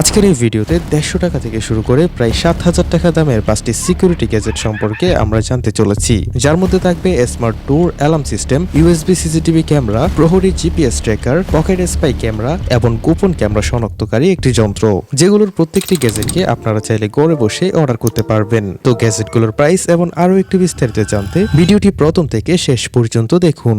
আজকের এই ভিডিওতে দেড়শো টাকা থেকে শুরু করে প্রায় সাত হাজার টাকা দামের পাঁচটি সিকিউরিটি গ্যাজেট সম্পর্কে আমরা জানতে চলেছি। যার মধ্যে থাকবে smart door alarm system USB CCTV camera Prohori GPS tracker pocket spy camera এবং গোপন ক্যামেরা শনাক্তকারী একটি যন্ত্র। যেগুলোর প্রত্যেকটি গ্যাজেটকে আপনারা চাইলে গড়ে বসে অর্ডার করতে পারবেন। তো গ্যাজেটগুলোর প্রাইস এবং আরও একটু বিস্তারিত জানতে ভিডিওটি প্রথম থেকে শেষ পর্যন্ত দেখুন।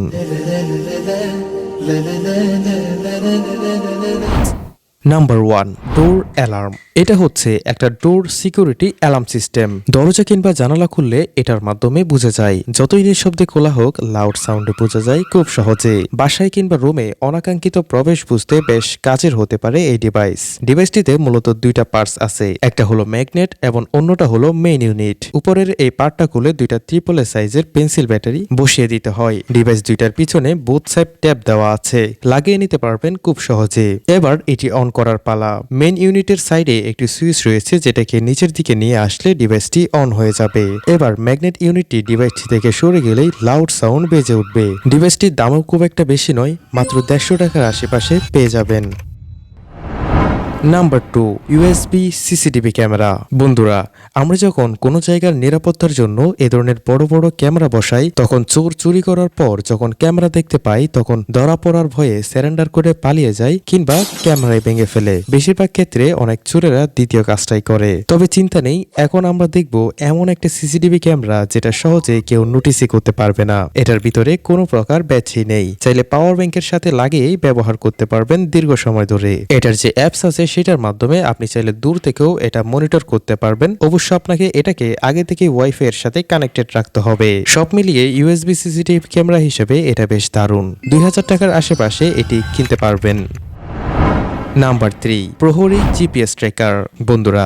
নাম্বার ওয়ান ডোর অ্যালার্ম এটা হচ্ছে একটা ডোর সিকিউরিটি অ্যালার্ম সিস্টেম দরজা কিংবা জানালা খুললে এটার মাধ্যমে বোঝা যায়। যতই নিঃশব্দে খোলা হোক লাউড সাউন্ডে বোঝা যায় খুব সহজে। বাসায় কিংবা রুমে অনাকাঙ্ক্ষিত প্রবেশ বুঝতে বেশ কাজের হতে পারে এই ডিভাইস ডিভাইসটিতে মূলত দুইটা পার্টস আছে। একটা হলো ম্যাগনেট এবং অন্যটা হলো মেইন ইউনিট উপরের এই পার্টটা খুলে দুইটা ত্রিপল সাইজের পেন্সিল ব্যাটারি বসিয়ে দিতে হয়। ডিভাইস দুইটার পিছনে বুথ সাইড ট্যাপ দেওয়া আছে। লাগিয়ে নিতে পারবেন খুব সহজে। এবার এটি অন করার পালা। মেন ইউনিটের সাইডে একটি সুইচ রয়েছে যেটাকে নিচের দিকে নিয়ে আসলে ডিভাইসটি অন হয়ে যাবে। এবার ম্যাগনেট ইউনিটটি ডিভাইসটি থেকে সরে গেলেই লাউড সাউন্ড বেজে উঠবে। ডিভাইসটির দামও খুব একটা বেশি নয়, মাত্র দেড়শো টাকার আশেপাশে পেয়ে যাবেন। Number two USB CCTV camera বন্ধুরা, আমরা যখন কোনো জায়গার নিরাপত্তার জন্য এ ধরনের বড় বড় ক্যামেরা বসাই, তখন চোর চুরি করার পর যখন ক্যামেরা দেখতে পাই, তখন ধরা পড়ার ভয়ে স্যারেন্ডার করে পালিয়ে যায় কিংবা ক্যামেরায় ভেঙে ফেলে। বেশিরভাগ ক্ষেত্রে অনেক চোরেরা দ্বিতীয় কাজটাই করে। তবে চিন্তা নেই, এখন আমরা দেখব এমন একটা সিসিটিভি ক্যামেরা যেটা সহজে কেউ নোটিসই করতে পারবে না। এটার ভিতরে কোনো প্রকার ব্যাচই নেই। চাইলে পাওয়ার ব্যাংকের সাথে লাগিয়েই ব্যবহার করতে পারবেন দীর্ঘ সময় ধরে। এটার যে অ্যাপস আছে সেটার মাধ্যমে আপনি চাইলে দূর থেকেও এটা মনিটর করতে পারবেন। অবশ্য আপনাকে এটাকে আগে থেকে ওয়াইফাই এর সাথে কানেক্টেড রাখতে হবে। সব মিলিয়ে ইউএসবি সিসিটিভি ক্যামেরা হিসেবে এটা বেশ দারুণ। দুই হাজার টাকার আশেপাশে এটি কিনতে পারবেন। Number three, Prohori GPS tracker. বন্ধুরা,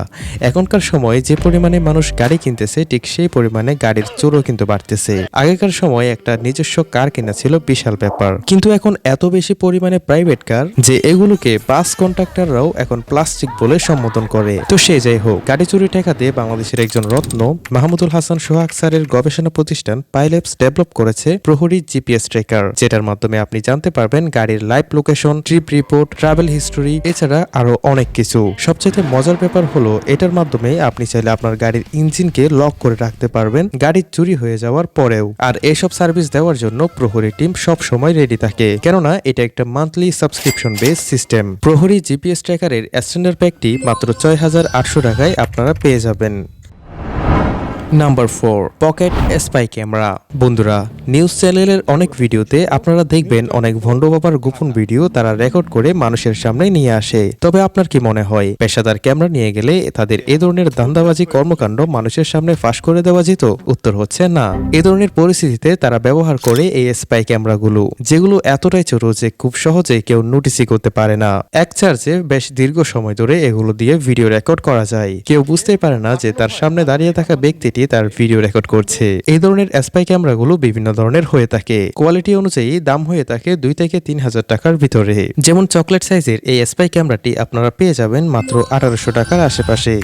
এখনকার সময় যে পরিমাণে মানুষ গাড়ি কিনতেছে, ঠিক সেই পরিমাণে গাড়ির চোরও কিন্তু বাড়তেছে। আগেকার সময় একটা নিজস্ব কার কেনা ছিল বিশাল ব্যাপার। কিন্তু এখন এত বেশি পরিমাণে প্রাইভেট কার যে এগুলোকে বাস কন্ট্রাক্টররাও এখন প্লাস্টিক বলে সম্বোধন করে। তো সে যাই হোক, গাড়ি চুরি ঠেকাতে বাংলাদেশের একজন রত্ন, মাহমুদুল হাসান সোহাগ স্যারের গবেষণা প্রতিষ্ঠান পাইলেপস ডেভেলপ করেছে প্রহরী জিপিএস ট্র্যাকার, যেটার মাধ্যমে আপনি জানতে পারবেন গাড়ির live location, trip report, travel history এছাড়া আরও অনেক কিছু। সবচেয়ে মজার ব্যাপার হলো, এটার মাধ্যমে আপনি চাইলে আপনার গাড়ির ইঞ্জিনকে লক করে রাখতে পারবেন গাড়ি চুরি হয়ে যাওয়ার পরেও। আর এসব সার্ভিস দেওয়ার জন্য প্রহরী টিম সব সময় রেডি থাকে। কেননা, এটা একটা monthly subscription base system Prohori GPS ট্র্যাকারের standard প্যাকটি মাত্র ছয় হাজার আটশো টাকায় আপনারা পেয়ে যাবেন। Number four pocket spy camera বন্ধুরা নিউজ চ্যানেলের অনেক ভিডিওতে আপনারা দেখবেন অনেক ভণ্ড বাবার গোপন ভিডিও তারা রেকর্ড করে মানুষের সামনে নিয়ে আসে। তবে আপনার কি মনে হয়, পেশাদার ক্যামেরা নিয়ে গেলে তাদের এ ধরনের ধান্দাবাজি কর্মকাণ্ড মানুষের সামনে ফাঁস করে দেওয়া যেত? উত্তর হচ্ছে না। এ ধরনের পরিস্থিতিতে তারা ব্যবহার করে এই স্পাই ক্যামেরাগুলো যেগুলো এতটাই ছোট যে খুব সহজে কেউ নোটিসই করতে পারে না। এক চার্জে বেশ দীর্ঘ সময় ধরে এগুলো দিয়ে ভিডিও রেকর্ড করা যায়। কেউ বুঝতেই পারে না যে তার সামনে দাঁড়িয়ে থাকা ব্যক্তিটি তার ভিডিও রেকর্ড করছে। এই ধরনের স্পাই ক্যামেরাগুলো বিভিন্ন ধরনের হয়ে থাকে। কোয়ালিটি অনুযায়ী দাম হয়ে থাকে দুই থেকে তিন হাজার টাকার ভিতরে। যেমন চকলেট সাইজের এই স্পাই ক্যামেরাটি আপনারা পেয়ে যাবেন মাত্র আঠারোশো টাকার আশেপাশে।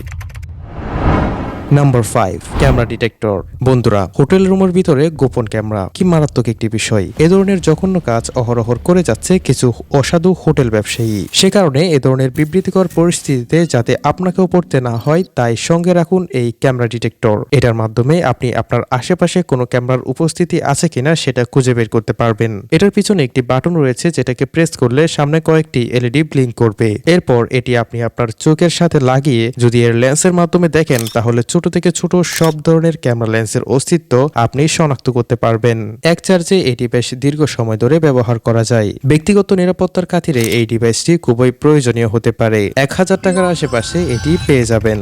নাম্বার ফাইভ ক্যামেরা ডিটেক্টর বন্ধুরা, হোটেল রুমের ভিতরে গোপন ক্যামেরা কি মারাত্মক একটি বিষয়? এ ধরনের জঘন্য কাজ অহরহর করে যাচ্ছে কিছু অসাধু হোটেল ব্যবসায়ী। সে কারণে এ ধরনের বিবৃতিকর পরিস্থিতিতে যাতে আপনাকেও পড়তে না হয়, তাই সঙ্গে রাখুন এই ক্যামেরা ডিটেক্টর এটার মাধ্যমে আপনি আপনার আশেপাশে কোনো ক্যামেরার উপস্থিতি আছে কিনা সেটা খুঁজে বের করতে পারবেন। এটার পিছনে একটি বাটন রয়েছে যেটাকে প্রেস করলে সামনে কয়েকটি এলইডি ব্লিঙ্ক করবে। এরপর এটি আপনি আপনার চোখের সাথে লাগিয়ে যদি এর লেন্সের মাধ্যমে দেখেন, তাহলে ছোট থেকে ছোট সব ধরনের ক্যামেরা লেন্সের অস্তিত্ব আপনি শনাক্ত করতে পারবেন। এক চার্জে এই ডিভাইস দীর্ঘ সময় ধরে ব্যবহার করা যায়। ব্যক্তিগত নিরাপত্তার খাতিরে এই ডিভাইসটি খুবই প্রয়োজনীয় হতে পারে। এক হাজার টাকার আশেপাশে এটি পেয়ে যাবেন।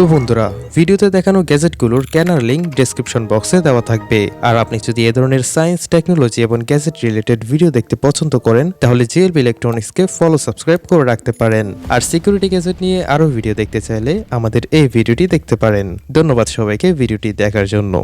তো বন্ধুরা, ভিডিওতে দেখানো গ্যাজেটগুলোর কেনার লিঙ্ক ডেসক্রিপশন বক্সে দেওয়া থাকবে। আর আপনি যদি এ ধরনের সায়েন্স টেকনোলজি এবং গ্যাজেট রিলেটেড ভিডিও দেখতে পছন্দ করেন, তাহলে জিএলবি ইলেকট্রনিক্সকে ফলো সাবস্ক্রাইব করে রাখতে পারেন। আর সিকিউরিটি গ্যাজেট নিয়ে আরও ভিডিও দেখতে চাইলে আমাদের এই ভিডিওটি দেখতে পারেন। ধন্যবাদ সবাইকে ভিডিওটি দেখার জন্য।